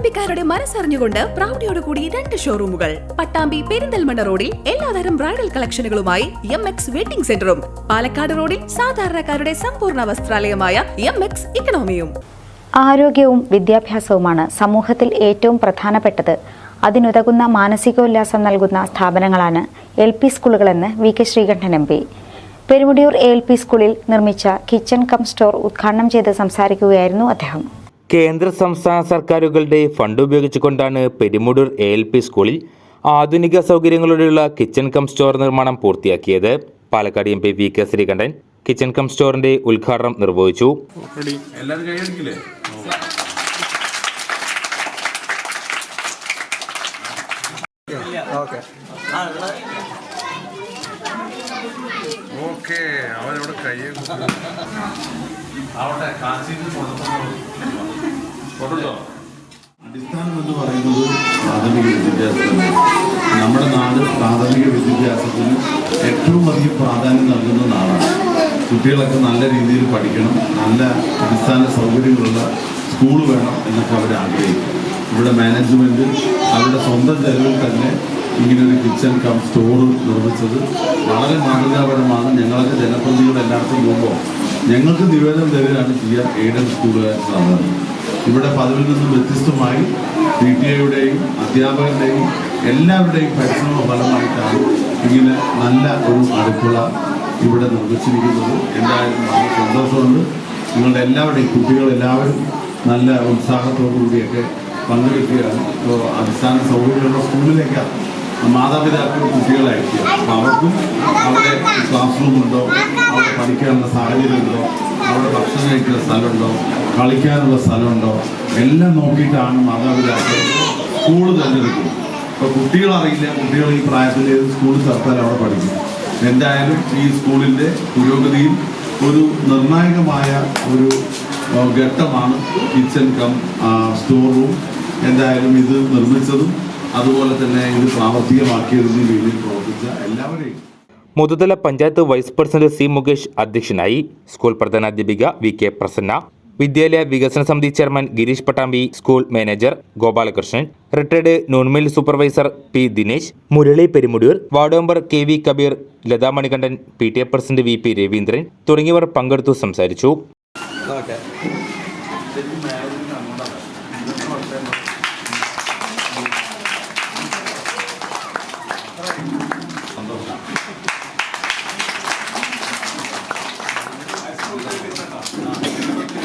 പട്ടാമ്പിക്കാരുടെ മനസ്സറിഞ്ഞുകൊണ്ട് പ്രൗഢിയോടുകൂടി രണ്ട് ഷോറൂമുകൾ പട്ടാമ്പി പെരിന്തൽമണ്ണ റോഡിൽ എല്ലാതരം ബ്രൈഡൽ കളക്ഷനുകളുമായി എം എക്സ് വെഡിംഗ് സെന്ററും. പാലക്കാട് റോഡിൽ സാധാരണക്കാരുടെ സമ്പൂർണ വസ്ത്രാലയമായ എം എക്സ് ഇക്കണോമിയും ആരോഗ്യവും വിദ്യാഭ്യാസവുമാണ് സമൂഹത്തിൽ ഏറ്റവും പ്രധാനപ്പെട്ടത്. അതിനുതകുന്ന മാനസികോല്ലാസം നൽകുന്ന സ്ഥാപനങ്ങളാണ് L P സ്കൂളുകളെന്ന് V K Sreekandan M P Perumudiyoor L P സ്കൂളിൽ നിർമ്മിച്ച കിച്ചൺ കം സ്റ്റോർ ഉദ്ഘാടനം ചെയ്ത് സംസാരിക്കുകയായിരുന്നു അദ്ദേഹം. കേന്ദ്ര സംസ്ഥാന സർക്കാരുകളുടെ ഫണ്ട് ഉപയോഗിച്ചുകൊണ്ടാണ് പെരുമുടൂർ എ എൽ പി സ്കൂളിൽ ആധുനിക സൗകര്യങ്ങളോടെയുള്ള കിച്ചൺ കം സ്റ്റോർ നിർമ്മാണം പൂർത്തിയാക്കിയത്. Palakkad M P V K Sreekandan kitchen cum സ്റ്റോറിന്റെ ഉദ്ഘാടനം നിർവഹിച്ചു. ഓക്കെ. അവരവിടെ കയ്യെ അവിടെ അടിസ്ഥാനം എന്ന് പറയുന്നത് പ്രാഥമിക വിദ്യാഭ്യാസമാണ്. നമ്മുടെ നാട് പ്രാഥമിക വിദ്യാഭ്യാസത്തിന് ഏറ്റവും അധികം പ്രാധാന്യം നൽകുന്ന നാടാണ്. കുട്ടികളൊക്കെ നല്ല രീതിയിൽ പഠിക്കണം നല്ല അടിസ്ഥാന സൗകര്യങ്ങളുള്ള സ്കൂൾ വേണം എന്നൊക്കെ അവർ ആഗ്രഹിക്കും. ഇവിടെ മാനേജ്മെന്റ് അവരുടെ സ്വന്തം ചെലവിൽ തന്നെ ഇങ്ങനൊരു കിച്ചൺ കം സ്റ്റോർ നിർമ്മിച്ചത് വളരെ മാതൃകാപരമാണ്. ഞങ്ങളൊക്കെ ജനപ്രതിനിധികൾ എല്ലായിടത്തും പോകുമ്പോൾ ഞങ്ങൾക്ക് നിവേദനം തരികയാണ് ചെയ്യുക എയ്ഡഡ് സ്കൂളുകാർ സാധാരണ ഇവിടെ പതിവിൽ നിന്നും വ്യത്യസ്തമായി പി ടി എയുടെയും അധ്യാപകരുടെയും എല്ലാവരുടെയും പരിശ്രമ ഫലമായിട്ടാണ് ഇങ്ങനെ നല്ല ഒരു അടുക്കള ഇവിടെ നിർമ്മിച്ചിരിക്കുന്നത്. എന്തായാലും നല്ല സന്തോഷമുണ്ട്. നിങ്ങളുടെ എല്ലാവരുടെയും കുട്ടികളെല്ലാവരും നല്ല ഉത്സാഹത്തോടു കൂടിയൊക്കെ പങ്കെടുക്കുകയാണ്. ഇപ്പോൾ അടിസ്ഥാന സൗകര്യമുള്ള സ്കൂളിലേക്കാണ് മാതാപിതാക്കൾ കുട്ടികളെ അയക്കുക അപ്പോൾ അവർക്കും അവിടെ ക്ലാസ് റൂമുണ്ടോ അവിടെ പഠിക്കാനുള്ള സാഹചര്യമുണ്ടോ? അവിടെ ഭക്ഷണം കഴിക്കുന്ന സ്ഥലമുണ്ടോ? കളിക്കാനുള്ള സ്ഥലമുണ്ടോ? എല്ലാം നോക്കിയിട്ടാണ് മാതാപിതാക്കൾ സ്കൂൾ തിരഞ്ഞെടുക്കുന്നത്. ഇപ്പോൾ കുട്ടികളറിയില്ല. കുട്ടികൾ ഈ പ്രായത്തിൽ ഏത് സ്കൂളിൽ ചേർത്താൽ അവിടെ പഠിക്കും. എന്തായാലും ഈ സ്കൂളിന്റെ പുരോഗതിയിൽ ഒരു നിർണായകമായ ഒരു ഘട്ടമാണ് കിച്ചൺ കം സ്റ്റോർ റൂം എന്തായാലും ഇത് നിർമ്മിച്ചതും അതുപോലെ തന്നെ ഇത് പ്രാവർത്തികമാക്കിയതിന് വേണ്ടി പ്രവർത്തിച്ച എല്ലാവരെയും. Muthuthala panchayat vice president C Mukesh അധ്യക്ഷനായി സ്കൂൾ പ്രധാനാധ്യാപിക വി കെ പ്രസന്ന വിദ്യാലയ വികസന സമിതി chairman Gireesh Pattambi school manager Gopalakrishnan retired noon meal supervisor P Dinesh Murali Perumudiyoor ward member K V Kabeer Latha Manikandan P T A president V P Raveendran തുടങ്ങിയവർ പങ്കെടുത്തു സംസാരിച്ചു.